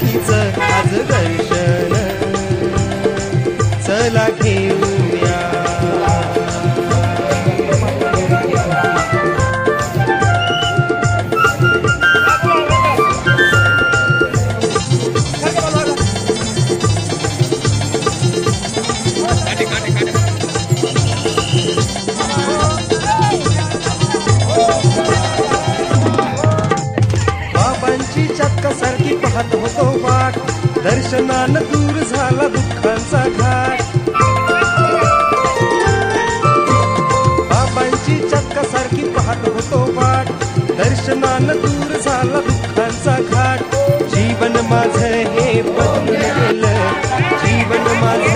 披针 झाला दुःखांचा घाट. बाबांची चक्कासारखी पाहत होतो वाट. दर्शनानं दूर झाला दुःखांचा घाट. जीवन माझं हे बदलून गेलं जीवन माझं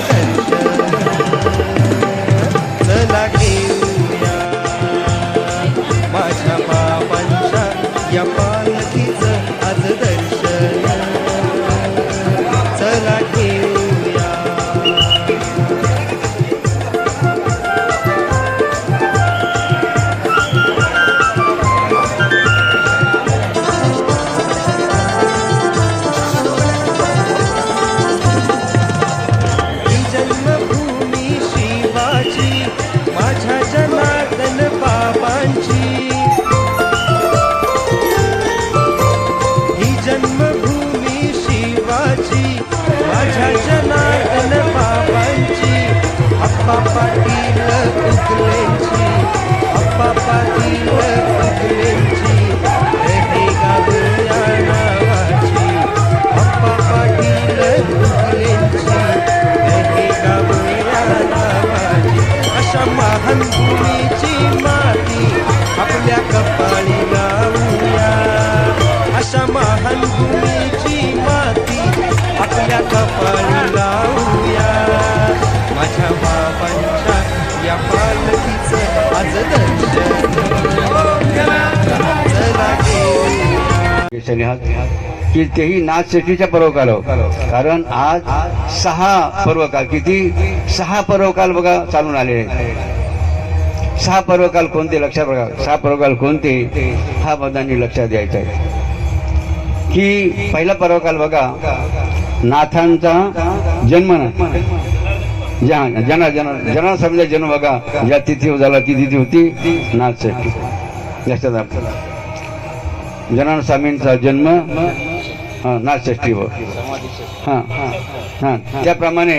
ಕಷ್ಟ पाटील उगलेंची अप्पा पाटील उगलेंची हे गावया नावाची अप्पा पाटील उगलेंची हे गावया नावाची अशा महान भूमीची माती आपल्या कपाळी लावूया. अशा महान भूमीची माती आपल्या कपाळी घेऊया की तेही नाथ पर्वकाल हो. कारण आज सहा पर्वकाल किती? सहा पर्वकाल बघा चालून आले. सहा पर्वकाल कोणते? लक्षात बघा. सहा पर्वकाल कोणते? हा बदांनी लक्षात द्यायचा आहे. की पहिला पर्वकाल बघा नाथांचा जन्म जना जना जना समजा जन्म बघा. ज्या तिथी झाला ती तिथी होती नाथ शेट्टी लक्षात आपल्याला जनान स्वामींचा जन्म हा, नाथषष्ठीवर. हा हा त्याप्रमाणे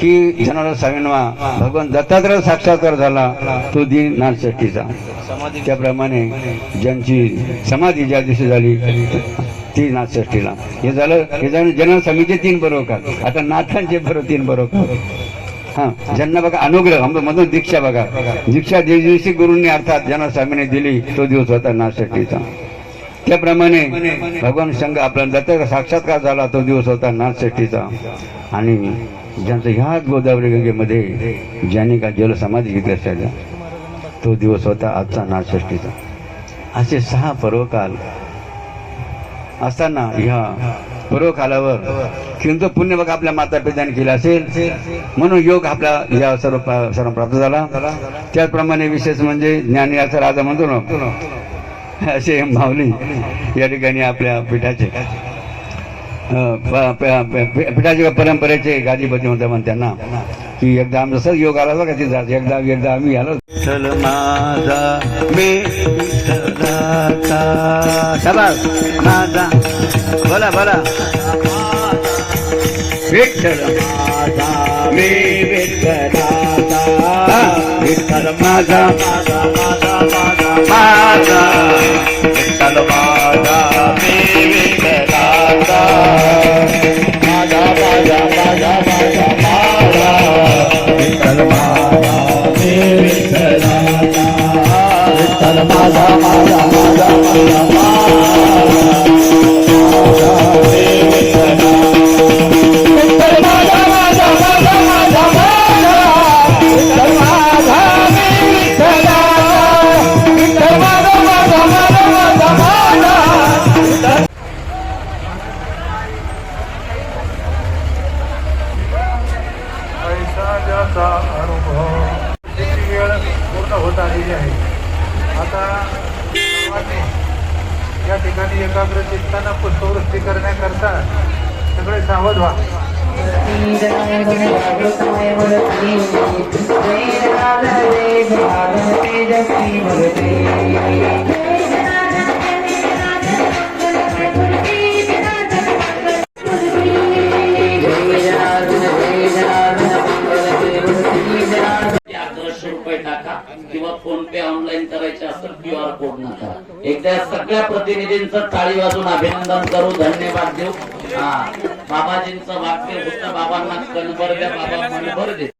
की जनार्दन स्वामींना भगवान दत्तात्रय साक्षात्कार झाला तो दिन नाथषष्ठीचा. त्याप्रमाणे ज्यांची समाधी ज्या दिवशी झाली ती नाथषष्ठीला. हे झालं हे झालं जनार्दन स्वामीचे तीन बरोबर आता नाथांचे बरोबर तीन बरोबर हा. ज्यांना बघा अनुग्रह म्हणून मधून दीक्षा बघा. दीक्षा जे दिवशी गुरूंनी अर्थात ज्यांना स्वामीने दिली तो दिवस होता नाथषष्ठीचा त्याप्रमाणे भगवान संघ आपला दत्त साक्षात्कार झाला तो दिवस होता नाथषष्ठीचा आणि ज्यांचं ह्याच गोदावरी गंगेमध्ये ज्यांनी का जल समाधी घेतली असायला तो दिवस होता आजचा नाथषष्ठीचा असे सहा पर्वकाल असताना ह्या पूर्व कालावर किंतु पुण्य बघा आपल्या माता पित्याने केलं असेल. म्हणून योग आपला या सर्व सर्व प्राप्त झाला. त्याचप्रमाणे विशेष म्हणजे ज्ञानी असं राजा म्हणतो ना असे माऊली या ठिकाणी आपल्या पिठाचे पिठाच्या परंपरेचे गादीपती म्हणतात म्हण त्यांना की एकदा आमचा सर योग आला बघा तिथं एकदा एकदा आम्ही आलो. चल माझा माझा बोला. बोला विठ्ठल माझा मी विठ्ठलाचा विठ्ठल माझा माझा माझा माझा. विठ्ठल माझा. आता या ठिकाणी एकाग्र चित्तानं पुष्पवृत्ती करण्याकरता सगळे सावध व्हा. ते किंवा फोन पे ऑनलाईन करायचे असेल क्यू आर कोड नका एकदा सगळ्या प्रतिनिधींचं टाळी वाजून अभिनंदन करू धन्यवाद देऊ. हा बाबाजींचं वाक्य होतं बाबांना कणभर द्या बाबा मनभर दे